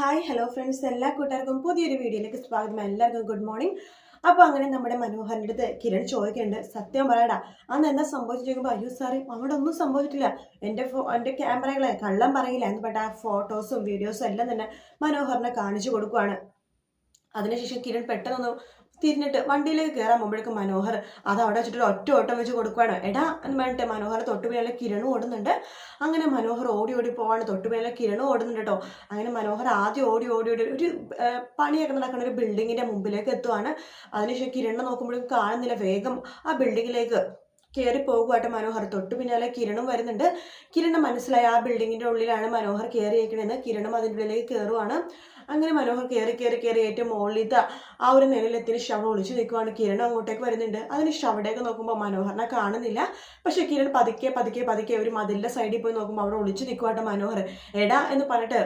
Hi hello friends എല്ലാ കൂട്ടുകാർക്കും പുതിയൊരു വീഡിയോയിലേക്ക് സ്വാഗതം. എല്ലാവർക്കും ഗുഡ് മോർണിംഗ് അപ്പോൾ അങ്ങനെ നമ്മുടെ മനോഹറിന്റെ അടുത്ത് കിരൺ ചോദിക്കുന്നുണ്ട്. സത്യം പറയടാ അന്ന് എന്താ സംഭവിച്ചു ചോദിക്കുമ്പോൾ അയ്യോ സാറേ അവിടെ ഒന്നും സംഭവിച്ചിട്ടില്ല. എന്റെ ഫോ എന്റെ ക്യാമറകളെ കള്ളം പറയില്ല. എന്ന് പെട്ട ഫോട്ടോസും വീഡിയോസും എല്ലാം തന്നെ മനോഹറിനെ കാണിച്ചു കൊടുക്കുവാണ്. അതിനുശേഷം കിരൺ പെട്ടെന്നൊന്ന് തിരിഞ്ഞിട്ട് വണ്ടിയിലേക്ക് കയറാൻ പോകുമ്പോഴേക്കും മനോഹർ അത് അവിടെ വെച്ചിട്ട് ഒറ്റ ഓട്ടം വെച്ച് കൊടുക്കുകയാണ് എടാ എന്ന് പറഞ്ഞിട്ട് മനോഹർ തൊട്ടുപേലെ കിരണും ഓടുന്നുണ്ട്. അങ്ങനെ മനോഹർ ഓടി ഓടി പോവാണ്. തൊട്ടുപേലെ കിരണും ഓടുന്നുണ്ട് കേട്ടോ അങ്ങനെ മനോഹർ ആദ്യം ഓടി ഓടി ഓടി ഒരു പണിയൊക്കെ നടക്കുന്ന ഒരു ബിൽഡിങ്ങിന്റെ മുമ്പിലേക്ക് എത്തുവാണ്. അതിനുശേഷം കിരണ് നോക്കുമ്പോഴേക്കും കാണുന്നില്ല. വേഗം ആ ബിൽഡിങ്ങിലേക്ക് കയറി പോകുമായിട്ട് മനോഹർ തൊട്ടു പിന്നാലെ കിരണും വരുന്നുണ്ട്. കിരണം മനസ്സിലായി ആ ബിൽഡിങ്ങിന്റെ ഉള്ളിലാണ് മനോഹർ കയറിയേക്കണെന്ന് കിരണും അതിന്റെ ഉള്ളിലേക്ക് കയറുവാണ് അങ്ങനെ മനോഹർ കയറി കയറി കയറി ഏറ്റവും മുകളിലത്തെ ആ ഒരു നിലയിലെത്തിന് ശവം ഒളിച്ചു നിൽക്കുവാണ്. കിരൺ അങ്ങോട്ടേക്ക് വരുന്നുണ്ട്. അതിന് ശവടേക്ക് നോക്കുമ്പോൾ മനോഹറിനെ കാണുന്നില്ല. പക്ഷെ കിരൺ പതുക്കെ പതുക്കെ പതുക്കെ ഒരു മതിലിന്റെ സൈഡിൽ പോയി നോക്കുമ്പോൾ അവിടെ ഒളിച്ചു നിൽക്കുവാട്ടോ മനോഹർ. എടാ എന്ന് പറഞ്ഞിട്ട്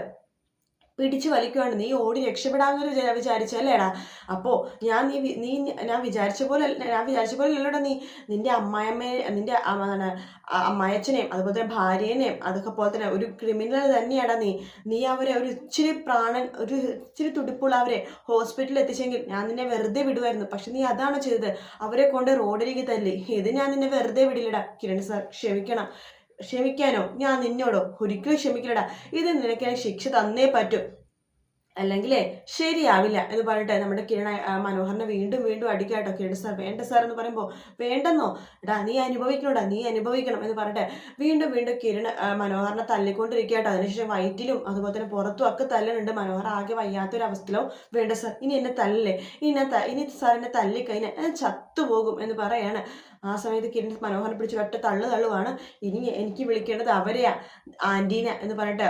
പിടിച്ചു വലിക്കുവാണ്. നീ ഓടി രക്ഷപ്പെടാമെന്നൊരു വിചാ- വിചാരിച്ചല്ലേടാ അപ്പോൾ ഞാൻ നീ നീ ഞാൻ വിചാരിച്ച പോലെ ഞാൻ വിചാരിച്ച പോലെ അല്ലടാ നീ. നിന്റെ അമ്മായമ്മയെ നിന്റെ എന്താണ് അമ്മായച്ചനെയും അതുപോലെ തന്നെ ഭാര്യേനെയും അതൊക്കെ പോലെ തന്നെ ഒരു ക്രിമിനൽ തന്നെയാടാ നീ. നീ അവരെ ഒരു ഇച്ചിരി പ്രാണൻ ഒരു ഇച്ചിരി തുടിപ്പുള്ള അവരെ ഹോസ്പിറ്റലിൽ എത്തിച്ചെങ്കിൽ ഞാൻ നിന്നെ വെറുതെ വിടുമായിരുന്നു പക്ഷെ നീ അതാണ് ചെയ്തത്? അവരെ കൊണ്ട് റോഡിലേക്ക് തല്ലി. ഇത് ഞാൻ നിന്നെ വെറുതെ വിടില്ലടാ. കിരൺ സാർ ക്ഷമിക്കണം. ക്ഷമിക്കാനോ? ഞാൻ നിന്നോടോ. ഒരിക്കലും ക്ഷമിക്കില്ലടാ ഇത് നിനക്ക് ശിക്ഷ തന്നേ പറ്റൂ. അല്ലെങ്കിലേ ശരിയാവില്ല എന്ന് പറഞ്ഞിട്ട് നമ്മുടെ കിരണ മനോഹറിനെ വീണ്ടും വീണ്ടും അടിക്കാട്ടോ. കിരണ സാർ വേണ്ട സാർ എന്ന് പറയുമ്പോൾ വേണ്ടെന്നോ? എടാ നീ അനുഭവിക്കണോടാ നീ അനുഭവിക്കണം എന്ന് പറഞ്ഞിട്ട് വീണ്ടും വീണ്ടും കിരണ മനോഹറിനെ തല്ലിക്കൊണ്ടിരിക്കട്ടോ അതിനുശേഷം വയറ്റിലും അതുപോലെ തന്നെ പുറത്തും ഒക്കെ തല്ലുന്നുണ്ട്. മനോഹർ ആകെ വയ്യാത്തൊരവസ്ഥയിലോ വേണ്ട സാർ ഇനി എന്നെ തല്ലേ ഇനി ഇനി സാർ എന്നെ തല്ലിക്കഴിഞ്ഞാൽ ഞാൻ ചത്തുപോകും എന്ന് പറയാണ്. ആ സമയത്ത് കിരൺ മനോഹറിനെ പിടിച്ച് ഒറ്റ തള്ളു തള്ളുവാണ്. ഇനി എനിക്ക് വിളിക്കേണ്ടത് അവരെയാ ആന്റീന എന്ന് പറഞ്ഞിട്ട്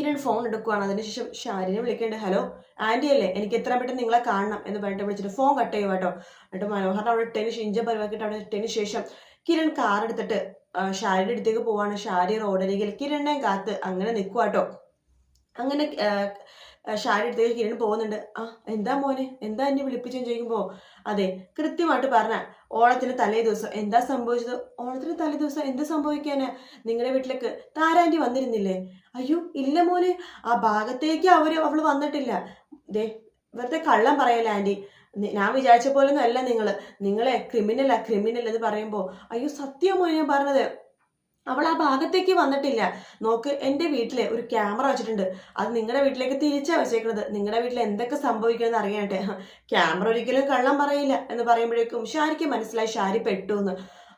കിരൺ ഫോൺ എടുക്കുവാണ്. അതിനുശേഷം ഷാരിനെ വിളിക്കേണ്ടത് ഹലോ ആന്റി അല്ലേ? എനിക്ക് എത്ര പെട്ടെന്ന് നിങ്ങളെ കാണണം എന്ന് പറഞ്ഞിട്ട് വിളിച്ചിട്ട് ഫോൺ കട്ട് ചെയ്യുക കേട്ടോ എന്നിട്ട് മനോഹറിനെ അവിടെ ഇട്ടതിന് ശേഷം ഇഞ്ച പരിവാക്കിയിട്ട് അവിടെ ഇട്ടതിന് ശേഷം കിരൺ കാർ എടുത്തിട്ട് ഷാരിയുടെ അടുത്തേക്ക് പോവാണ്. ഷാരി റോഡരികിൽ കിരണിനെയും കാത്ത് അങ്ങനെ നിൽക്കുക കേട്ടോ അങ്ങനെ ഷാരി അടുത്തേക്ക് കിരൺ പോകുന്നുണ്ട്. ആ എന്താ മോനെ? എന്താ എന്നെ വിളിപ്പിച്ചെന്ന് ചോദിക്കുമ്പോൾ അതെ കൃത്യമായിട്ട് പറഞ്ഞ ഓണത്തിന് തലേ ദിവസം എന്താ സംഭവിച്ചത്? ഓണത്തിന് തലേ ദിവസം എന്ത് സംഭവിക്കാനാ? നിങ്ങളുടെ വീട്ടിലേക്ക് താരാന്റി വന്നിരുന്നില്ലേ? അയ്യോ ഇല്ല മോനെ ആ ഭാഗത്തേക്ക് അവർ അവൾ വന്നിട്ടില്ല. ദേ വെറുതെ കള്ളം പറയല്ല ആന്റി ഞാൻ വിചാരിച്ച പോലൊന്നും അല്ല നിങ്ങൾ. നിങ്ങളെ ക്രിമിനലാ ക്രിമിനൽ എന്ന് പറയുമ്പോൾ അയ്യോ സത്യം മോനെ ഞാൻ പറഞ്ഞത്. അവൾ ആ ഭാഗത്തേക്ക് വന്നിട്ടില്ല. നോക്ക് എന്റെ വീട്ടിലെ ഒരു ക്യാമറ വെച്ചിട്ടുണ്ട്. അത് നിങ്ങളുടെ വീട്ടിലേക്ക് തിരിച്ചാ വെച്ചേക്കുന്നത് നിങ്ങളുടെ വീട്ടിൽ എന്തൊക്കെ സംഭവിക്കുമെന്ന് അറിയാനായിട്ട്. ക്യാമറ ഒരിക്കലും കള്ളം പറയില്ല എന്ന് പറയുമ്പോഴേക്കും ഷാരിക്ക് മനസ്സിലായി ഷാരി പെട്ടു എന്ന്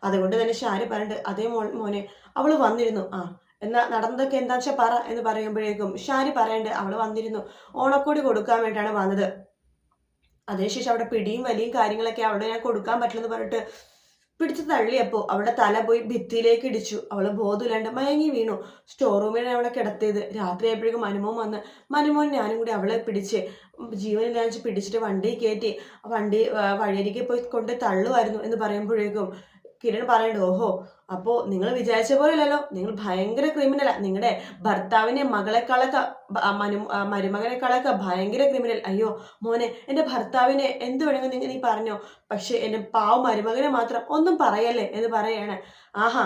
അതുകൊണ്ട് തന്നെ ഷാരി പറഞ്ഞിട്ട് അതേ മോനെ അവൾ വന്നിരുന്നു. ആ എന്നാ നടന്നതൊക്കെ എന്താണെന്ന് വെച്ചാൽ പറ എന്ന് പറയുമ്പോഴേക്കും ഷാരി പറയണ്ട് അവൾ വന്നിരുന്നു. ഓണക്കോടി കൊടുക്കാൻ വേണ്ടിയാണ് വന്നത്. അതിനുശേഷം അവിടെ പിടിയും വലിയും കാര്യങ്ങളൊക്കെ അവിടെ ഞാൻ കൊടുക്കാൻ പറ്റില്ലെന്ന് പറഞ്ഞിട്ട് പിടിച്ച് തള്ളിയപ്പോ അവളുടെ തല പോയി ഭിത്തിയിലേക്ക് ഇടിച്ചു. അവൾ ബോധമില്ലാണ്ട് മയങ്ങി വീണു. സ്റ്റോർ റൂമിലാണ് അവളെ കിടത്തിയത്. രാത്രി ആയപ്പോഴേക്കും മനുമോൻ വന്ന് മനുമോൻ ഞാനും കൂടി അവളെ പിടിച്ച് ജീവനില്ലാച്ച് പിടിച്ചിട്ട് വണ്ടി കയറ്റി വണ്ടി വഴിയരികെ പോയി കൊണ്ട് തള്ളുമായിരുന്നു എന്ന് പറയുമ്പോഴേക്കും കിരൺ പറയണ്ട ഓഹോ അപ്പോ നിങ്ങൾ വിചാരിച്ച പോലെയല്ലല്ലോ? നിങ്ങൾ ഭയങ്കര ക്രിമിനൽ നിങ്ങളുടെ ഭർത്താവിനെ മകളെക്കാളൊക്കെ മനു- മരുമകനെക്കാളൊക്കെ ഭയങ്കര ക്രിമിനൽ അയ്യോ മോനെ എന്റെ ഭർത്താവിനെ എന്ത് വേണമെങ്കിൽ നിങ്ങൾ നീ പറഞ്ഞോ. പക്ഷെ എന്റെ പാവ മരുമകനെ മാത്രം ഒന്നും പറയല്ലേ? എന്ന് പറയാണ് ആഹാ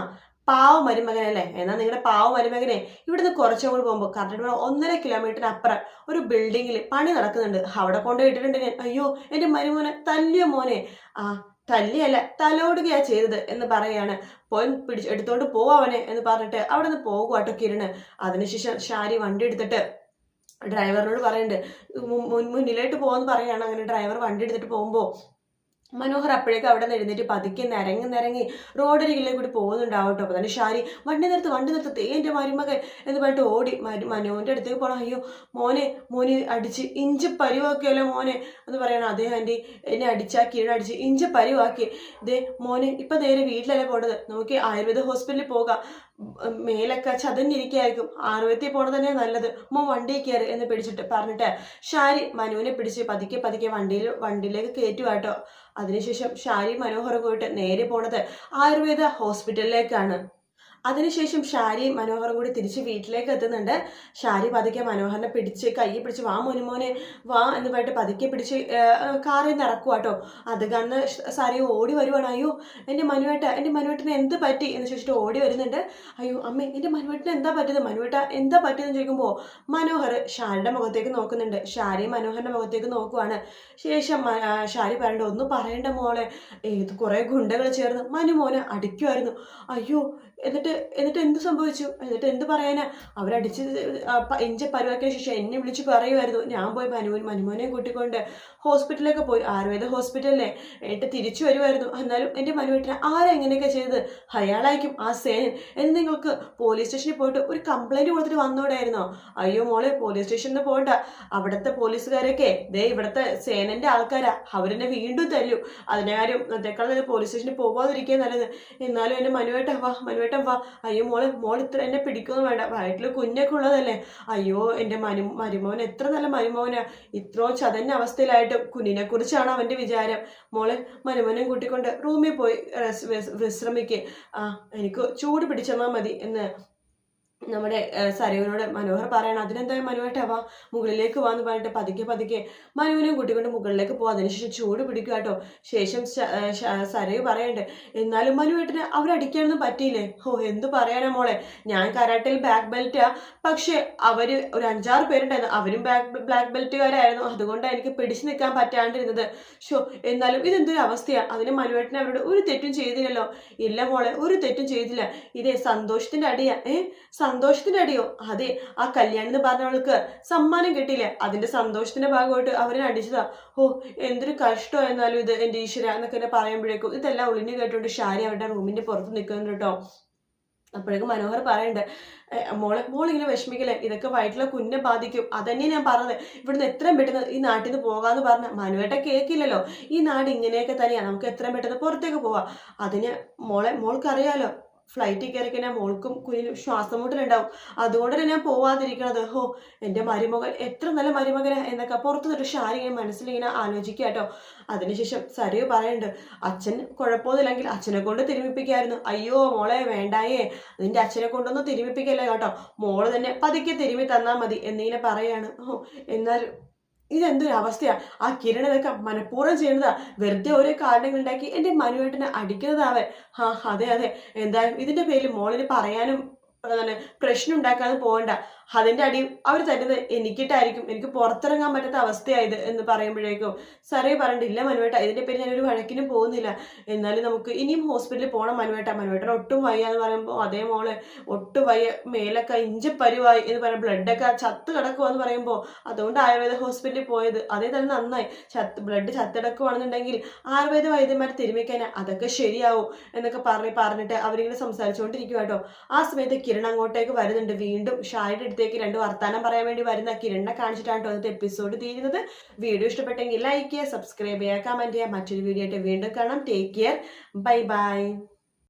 പാവ മരുമകനല്ലേ? എന്നാൽ നിങ്ങളുടെ പാവ മരുമകനെ ഇവിടുന്ന് കുറച്ചുകൂടി പോകുമ്പോൾ കറക്റ്റ് ഒന്നര കിലോമീറ്റർ അപ്പുറം ഒരു ബിൽഡിങ്ങിൽ പണി നടക്കുന്നുണ്ട്. അവിടെ കൊണ്ടുപോയിട്ടിട്ടുണ്ട് അയ്യോ എന്റെ മരുമോനെ തല്ലിയ മോനെ? ആ തല്ലിയല്ല തലോടുകയാ ചെയ്തത് എന്ന് പറയാണ്. പോയി പിടിച്ച് എടുത്തോണ്ട് പോവാവനെ എന്ന് പറഞ്ഞിട്ട് അവിടെ നിന്ന് പോകുവാട്ടോ കിരണ്. അതിനുശേഷം ഷാരി വണ്ടി എടുത്തിട്ട് ഡ്രൈവറിനോട് പറയുന്നുണ്ട് മുൻ മുന്നിലോട്ട് പോകുമെന്ന് പറയാണ്. അങ്ങനെ ഡ്രൈവർ വണ്ടി എടുത്തിട്ട് പോകുമ്പോൾ മനോഹർ അപ്പോഴേക്കും അവിടെ നിന്ന് എഴുന്നേറ്റ് പതുക്കെ നിരങ്ങി നിരങ്ങി റോഡരികിലേക്ക് കൂടി പോകുന്നുണ്ടാവും കേട്ടോ. അപ്പോൾ തന്നെ ഷാരി വണ്ടി നിർത്ത് വണ്ടി നിർത്ത് തേ എന്റെ മരുമകൻ എന്ന് പറഞ്ഞിട്ട് ഓടി മരു മനോന്റെ അടുത്തേക്ക് പോകണം അയ്യോ മോനെ മോനെ അടിച്ച് ഇഞ്ച് പരിവാക്കിയല്ലോ മോനെ എന്ന് പറയണം അതേ ആന്റി എന്നെ അടിച്ചാ കീഴടിച്ച് ഇഞ്ച് പരിവാക്കി. ഇതേ മോനെ ഇപ്പം നേരെ വീട്ടിലല്ലേ പോണത്? നമുക്ക് ആയുർവേദ ഹോസ്പിറ്റലിൽ പോകാം. മേലൊക്കെ ചതഞ്ഞിരിക്കായിരിക്കും ആയുർവേദത്തിൽ പോണത് തന്നെ നല്ലത്. മോൻ വണ്ടി കയറി എന്ന് പിടിച്ചിട്ട് പറഞ്ഞിട്ട് ഷാരി മനുവിനെ പിടിച്ച് പതുക്കെ പതുക്കെ വണ്ടിയിൽ വണ്ടിയിലേക്ക് കയറ്റുവാട്ടോ അതിനുശേഷം ഷാരി മനോഹർ പോയിട്ട് നേരെ പോണത് ആയുർവേദ ഹോസ്പിറ്റലിലേക്കാണ്. അതിനുശേഷം ഷാരി മനോഹറും കൂടി തിരിച്ച് വീട്ടിലേക്ക് എത്തുന്നുണ്ട്. ഷാരി പതുക്കെ മനോഹരനെ പിടിച്ച് കൈ പിടിച്ച് വാ മോനുമോനെ വാ എന്ന് പറഞ്ഞിട്ട് പതുക്കെ പിടിച്ച് കാറിൽ നിന്ന് ഇറക്കുക കേട്ടോ. അത് കണ്ട് സാരി ഓടി വരുവാണ്. അയ്യോ എന്റെ മനുവേട്ട എന്റെ മനുവേട്ടന് എന്ത് പറ്റി എന്ന് ചോദിച്ചിട്ട് ഓടി വരുന്നുണ്ട്. അയ്യോ അമ്മ എന്റെ മനുവേട്ടന് എന്താ പറ്റിയത്? മനുവേട്ട എന്താ പറ്റിയതെന്ന് ചോദിക്കുമ്പോൾ മനോഹർ ഷാരിയുടെ മുഖത്തേക്ക് നോക്കുന്നുണ്ട്. ഷാരി മനോഹരന്റെ മുഖത്തേക്ക് നോക്കുവാണ്. ശേഷം ഷാരി പറയണ്ട ഒന്നും പറയണ്ട മോളെ. ഏത് കുറേ ഗുണ്ടകൾ ചേർന്ന് മനുമോനെ അടിക്കുമായിരുന്നു അയ്യോ എന്നിട്ട് എന്നിട്ട് എന്ത് സംഭവിച്ചു? എന്നിട്ട് എന്ത് പറയാനാ? അവരടിച്ച് എന്റെ പരുവാക്കിയ ശേഷം എന്നെ വിളിച്ച് പറയുമായിരുന്നു. ഞാൻ പോയി മനുമോൻ മനുമോനെ കൂട്ടിക്കൊണ്ട് ഹോസ്പിറ്റലിലൊക്കെ പോയി. ആയുർവേദ ഹോസ്പിറ്റലിലെ എന്നിട്ട് തിരിച്ചു വരുമായിരുന്നു. എന്നാലും എന്റെ മനുവേട്ടനെ ആരാ എങ്ങനെയൊക്കെ ചെയ്തത്? അയാളായിരിക്കും ആ സേനൻ. എന്ന് നിങ്ങൾക്ക് പോലീസ് സ്റ്റേഷനിൽ പോയിട്ട് ഒരു കംപ്ലൈന്റ് കൊടുത്തിട്ട് വന്നോടായിരുന്നോ? അയ്യോ മോളെ പോലീസ് സ്റ്റേഷനിൽ പോകണ്ട അവിടുത്തെ പോലീസുകാരൊക്കെ ദേ ഇവിടുത്തെ സേനന്റെ ആൾക്കാരാ. അവരെന്നെ വീണ്ടും തല്ലു. അതിനെ ആരും അതേക്കാൾ നല്ല പോലീസ് സ്റ്റേഷനിൽ പോകാതിരിക്കുക നല്ലത്. എന്നാലും എന്റെ മനുവേട്ടൻ വാ മനുവേട്ടൻ വാ. അയ്യോ മോളെ മോൾ ഇത്ര എന്നെ പിടിക്കുന്നു വേണ്ട വയറ്റിൽ കുഞ്ഞൊക്കെ ഉള്ളതല്ലേ? അയ്യോ എന്റെ മനു മരുമോൻ എത്ര നല്ല മരുമോനാ. ഇത്ര ചതഞ്ഞ അവസ്ഥയിലായിട്ട് കുഞ്ഞിനെ കുറിച്ചാണ് അവന്റെ വിചാരം. മോളെ മരുമോനെ കൂട്ടിക്കൊണ്ട് റൂമിൽ പോയി വിശ്രമിക്കേ. ആ എനിക്ക് ചൂട് പിടിച്ചെന്നാൽ മതി എന്ന് നമ്മുടെ ഏഹ്, സരയുവിനോട് മനോഹർ പറയണം അതിനെന്താ മനുവേട്ടാ വാ മുകളിലേക്ക് വാന്ന് പറഞ്ഞിട്ട് പതുക്കെ പതുക്കെ മനുവിനെയും കൂട്ടിക്കൊണ്ട് മുകളിലേക്ക് പോവാം. അതിനുശേഷം ചൂട് പിടിക്കുക കേട്ടോ. ശേഷം ഏഹ്, സരയു പറയണ്ട് എന്നാലും മനുവേട്ടന് അവരടിക്കാനൊന്നും പറ്റിയില്ലേ? ഓ എന്ത് പറയാനാ മോളെ? ഞാൻ കരാട്ടയിൽ ബ്ലാക്ക് ബെൽറ്റാ പക്ഷെ അവർ ഒരു അഞ്ചാറ് പേരുണ്ടായിരുന്നു. അവരും ബ്ലാക്ക് ബ്ലാക്ക് ബെൽറ്റുകാരായിരുന്നു അതുകൊണ്ടാണ് എനിക്ക് പിടിച്ചു നിൽക്കാൻ പറ്റാണ്ടിരുന്നത്. ഷോ എന്നാലും ഇതെന്തൊരു അവസ്ഥയാണ് അതിന് മനുവേട്ടനെ അവരോട് ഒരു തെറ്റും ചെയ്തില്ലല്ലോ. ഇല്ല മോളെ ഒരു തെറ്റും ചെയ്തില്ല. ഇതേ സന്തോഷത്തിന്റെ അടിയാ ഏ? സന്തോഷത്തിന്റെ അടിയോ അതെ ആ കല്യാണം എന്ന് പറഞ്ഞവൾക്ക് സമ്മാനം കിട്ടിയില്ലേ. അതിന്റെ സന്തോഷത്തിന്റെ ഭാഗമായിട്ട് അവരെ അടിച്ചതാ. ഓ എന്തൊരു കഷ്ടം എന്നാലും ഇത് എന്റെ ഈശ്വര എന്നൊക്കെ എന്നെ പറയുമ്പോഴേക്കും ഇതെല്ലാം ഒളിഞ്ഞു കേട്ടോണ്ട് ഷാരി അവരുടെ റൂമിന്റെ പുറത്ത് നിൽക്കുന്നുണ്ട് കേട്ടോ. അപ്പോഴേക്കും മനോഹർ പറയണ്ട് "ഏ, മോളെ മോളിങ്ങനെ വിഷമിക്കല്ലേ? ഇതൊക്കെ വയറ്റിലെ കുഞ്ഞെ ബാധിക്കും. അതന്നെ ഞാൻ പറഞ്ഞത്. ഇവിടുന്ന് എത്രയും പെട്ടെന്ന് ഈ നാട്ടിൽ നിന്ന് പോകാന്ന് പറഞ്ഞ മനുവേട്ട കേക്കില്ലല്ലോ. ഈ നാട് ഇങ്ങനെയൊക്കെ തന്നെയാണ് നമുക്ക് എത്രയും പെട്ടെന്ന് പുറത്തേക്ക് പോവാം. അതിന് മോളെ മോൾക്കറിയാലോ ഫ്ലൈറ്റിൽ കയറി കഴിഞ്ഞാൽ മോൾക്കും കുഞ്ഞിനും ശ്വാസം മുട്ടലുണ്ടാവും. അതുകൊണ്ട് തന്നെ ഞാൻ പോവാതിരിക്കണത്. ഹോ എന്റെ മരുമകൻ എത്ര നല്ല മരുമകനാ എന്നൊക്കെ പുറത്തു നിന്നിട്ട് ഷാരി ഇങ്ങനെ മനസ്സിലിങ്ങനെ ആലോചിക്കുക കേട്ടോ. അതിനുശേഷം സരയു പറയുന്നുണ്ട് അച്ഛൻ കുഴപ്പമൊന്നുമില്ലെങ്കിൽ അച്ഛനെ കൊണ്ട് തിരുമിപ്പിക്കായിരുന്നു. അയ്യോ മോളെ വേണ്ടായേ. നിന്റെ അച്ഛനെ കൊണ്ടൊന്നും തിരുമിപ്പിക്കല്ലേ കേട്ടോ. മോൾ തന്നെ പതുക്കെ തിരുമി തന്നാൽ മതി എന്നിങ്ങനെ പറയാണ്. ഹോ എന്നാൽ ഇതെന്തൊരു അവസ്ഥയാ? ആ കിരൺ ഇതൊക്കെ മനഃപൂർവം ചെയ്യുന്നതാ. വെറുതെ ഓരോ കാരണങ്ങൾ ഉണ്ടാക്കി എന്റെ മനുവേട്ടനെ അടിക്കുന്നതാവേ ആ അതെ അതെ. എന്തായാലും ഇതിന്റെ പേരിൽ മോളിന് പറയാനും എന്താണ് പ്രശ്നം ഉണ്ടാക്കാതെ പോകണ്ട. അതിന്റെ അടി അവർ തരുന്നത് എനിക്കിട്ടായിരിക്കും. എനിക്ക് പുറത്തിറങ്ങാൻ പറ്റാത്ത അവസ്ഥയായത് എന്ന് പറയുമ്പോഴേക്കും സാറേ പറഞ്ഞിട്ടില്ല മനുവേട്ട ഇതിന്റെ പേര് ഞാനൊരു വഴക്കിനും പോകുന്നില്ല. എന്നാലും നമുക്ക് ഇനിയും ഹോസ്പിറ്റലിൽ പോകണം മനുവേട്ട. മനുവേട്ടൻ ഒട്ടും വയ്യ എന്ന് പറയുമ്പോൾ അതേ മോളെ ഒട്ടും വയ്യ മേലൊക്കെ ഇഞ്ചപ്പരുവായി എന്ന് പറയുമ്പോൾ ബ്ലഡൊക്കെ ചത്ത് കിടക്കുക എന്ന് പറയുമ്പോൾ അതുകൊണ്ട് ആയുർവേദ ഹോസ്പിറ്റലിൽ പോയത്. അതേ തന്നെ നന്നായി. ചത്ത് ബ്ലഡ് ചത്തിടക്കുവാണെന്നുണ്ടെങ്കിൽ ആയുർവേദ വൈദ്യന്മാർ തിരുമിക്കാൻ അതൊക്കെ ശരിയാവും എന്നൊക്കെ പറഞ്ഞ് പറഞ്ഞിട്ട് അവരിങ്ങനെ സംസാരിച്ചുകൊണ്ടിരിക്കുക കേട്ടോ. ആ സമയത്ത് കിരൺ അങ്ങോട്ടേക്ക് വരുന്നുണ്ട്. വീണ്ടും ഷായുടെ അടുത്തേക്ക് രണ്ട് വർത്താനം പറയാൻ വേണ്ടി വരുന്ന കിരണിനെ കാണിച്ചിട്ടാണ് ഇന്നത്തെ എപ്പിസോഡ് തീരുന്നത്. വീഡിയോ ഇഷ്ടപ്പെട്ടെങ്കിൽ ലൈക്ക് ചെയ്യുക സബ്സ്ക്രൈബ് ചെയ്യുക കമന്റ് ചെയ്യുക. മറ്റൊരു വീഡിയോ ആയിട്ട് വീണ്ടും കാണാം. Take care bye bye